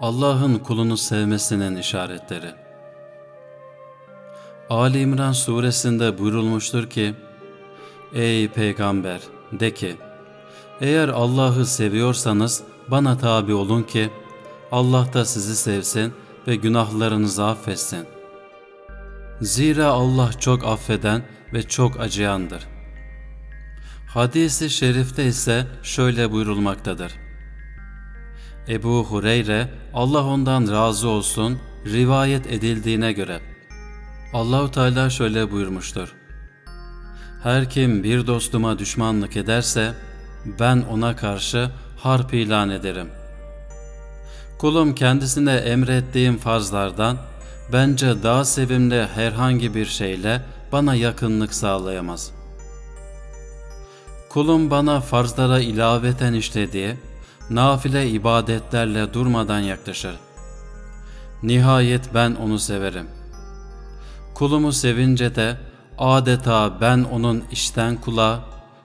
Allah'ın kulunu sevmesinin işaretleri. Ali İmran suresinde buyurulmuştur ki, Ey peygamber de ki, eğer Allah'ı seviyorsanız bana tabi olun ki Allah da sizi sevsin ve günahlarınızı affetsin. Zira Allah çok affeden ve çok acıyandır. Hadisi şerifte ise şöyle buyurulmaktadır. Ebu Hureyre, Allah ondan razı olsun, rivayet edildiğine göre Allahu Teala şöyle buyurmuştur. Her kim bir dostuma düşmanlık ederse ben ona karşı harp ilan ederim. Kulum kendisine emrettiğim farzlardan bence daha sevimli herhangi bir şeyle bana yakınlık sağlayamaz. Kulum bana farzlara ilaveten işlediği nafile ibadetlerle durmadan yaklaşır. Nihayet ben onu severim. Kulumu sevince de adeta ben onun işten kulağı,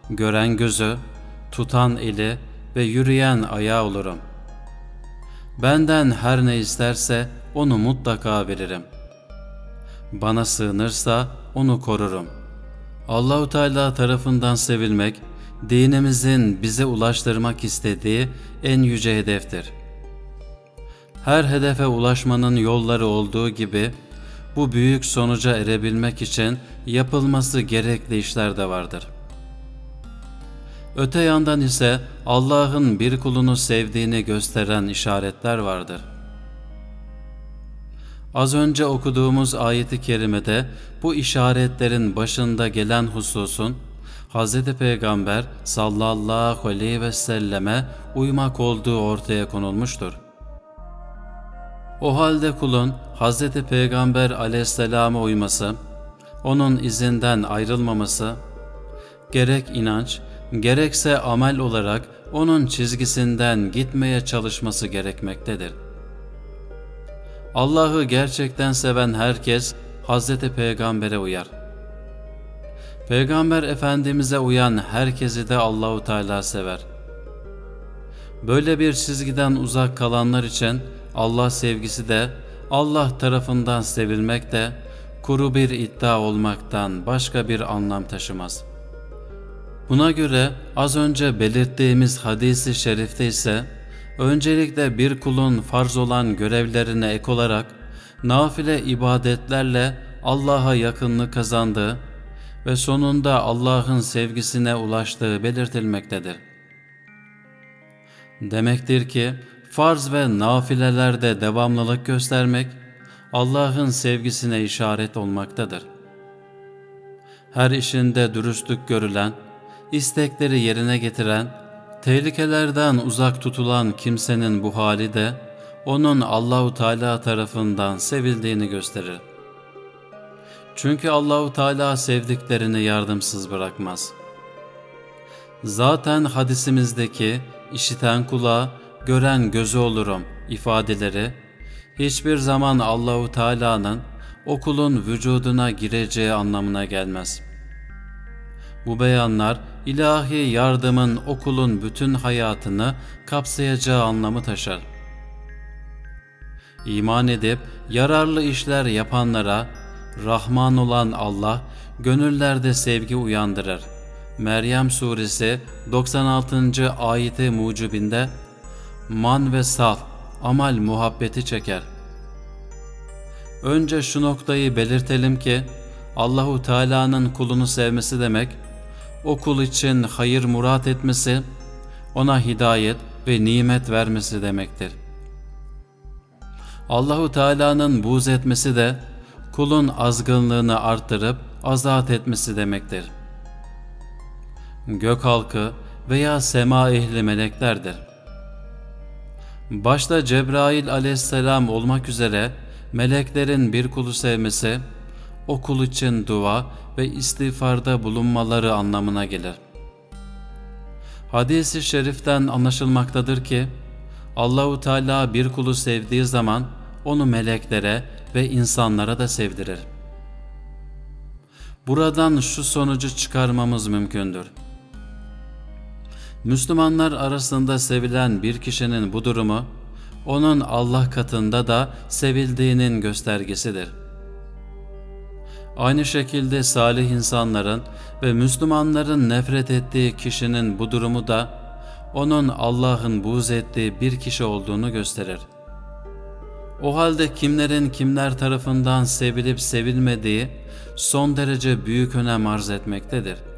gören gözü, tutan eli ve yürüyen ayağı olurum. Benden her ne isterse onu mutlaka veririm. Bana sığınırsa onu korurum. Allahu Teala tarafından sevilmek, dinimizin bize ulaştırmak istediği en yüce hedeftir. Her hedefe ulaşmanın yolları olduğu gibi bu büyük sonuca erebilmek için yapılması gerekli işler de vardır. Öte yandan ise Allah'ın bir kulunu sevdiğini gösteren işaretler vardır. Az önce okuduğumuz ayeti kerimede bu işaretlerin başında gelen hususun Hz. Peygamber sallallahu aleyhi ve selleme uymak olduğu ortaya konulmuştur. O halde kulun Hz. Peygamber aleyhisselama uyması, onun izinden ayrılmaması, gerek inanç, gerekse amel olarak onun çizgisinden gitmeye çalışması gerekmektedir. Allah'ı gerçekten seven herkes Hz. Peygamber'e uyar. Peygamber Efendimiz'e uyan herkesi de Allahu Teala sever. Böyle bir çizgiden uzak kalanlar için Allah sevgisi de Allah tarafından sevilmek de kuru bir iddia olmaktan başka bir anlam taşımaz. Buna göre az önce belirttiğimiz hadisi şerifte ise öncelikle bir kulun farz olan görevlerine ek olarak nafile ibadetlerle Allah'a yakınlık kazandığı ve sonunda Allah'ın sevgisine ulaştığı belirtilmektedir. Demektir ki farz ve nafilelerde devamlılık göstermek Allah'ın sevgisine işaret olmaktadır. Her işinde dürüstlük görülen, istekleri yerine getiren, tehlikelerden uzak tutulan kimsenin bu hali de onun Allahu Teala tarafından sevildiğini gösterir. Çünkü Allahu Teala sevdiklerini yardımsız bırakmaz. Zaten hadisimizdeki işiten kulağa, gören gözü olurum ifadeleri hiçbir zaman Allahu Teala'nın o kulun vücuduna gireceği anlamına gelmez. Bu beyanlar ilahi yardımın o kulun bütün hayatını kapsayacağı anlamı taşır. İman edip yararlı işler yapanlara Rahman olan Allah gönüllerde sevgi uyandırır. Meryem suresi 96. ayeti mucibinde man ve sal amal muhabbeti çeker. Önce şu noktayı belirtelim ki Allahu Teala'nın kulunu sevmesi demek o kul için hayır murat etmesi, ona hidayet ve nimet vermesi demektir. Allahu Teala'nın buğz etmesi de kulun azgınlığını arttırıp azat etmesi demektir. Gök halkı veya sema ehli meleklerdir. Başta Cebrail aleyhisselam olmak üzere meleklerin bir kulu sevmesi, o kul için dua ve istiğfarda bulunmaları anlamına gelir. Hadis-i şeriften anlaşılmaktadır ki Allahu Teala bir kulu sevdiği zaman onu meleklere ve insanlara da sevdirir. Buradan şu sonucu çıkarmamız mümkündür. Müslümanlar arasında sevilen bir kişinin bu durumu onun Allah katında da sevildiğinin göstergesidir. Aynı şekilde salih insanların ve Müslümanların nefret ettiği kişinin bu durumu da onun Allah'ın buğz ettiği bir kişi olduğunu gösterir. O halde kimlerin kimler tarafından sevilip sevilmediği son derece büyük önem arz etmektedir.''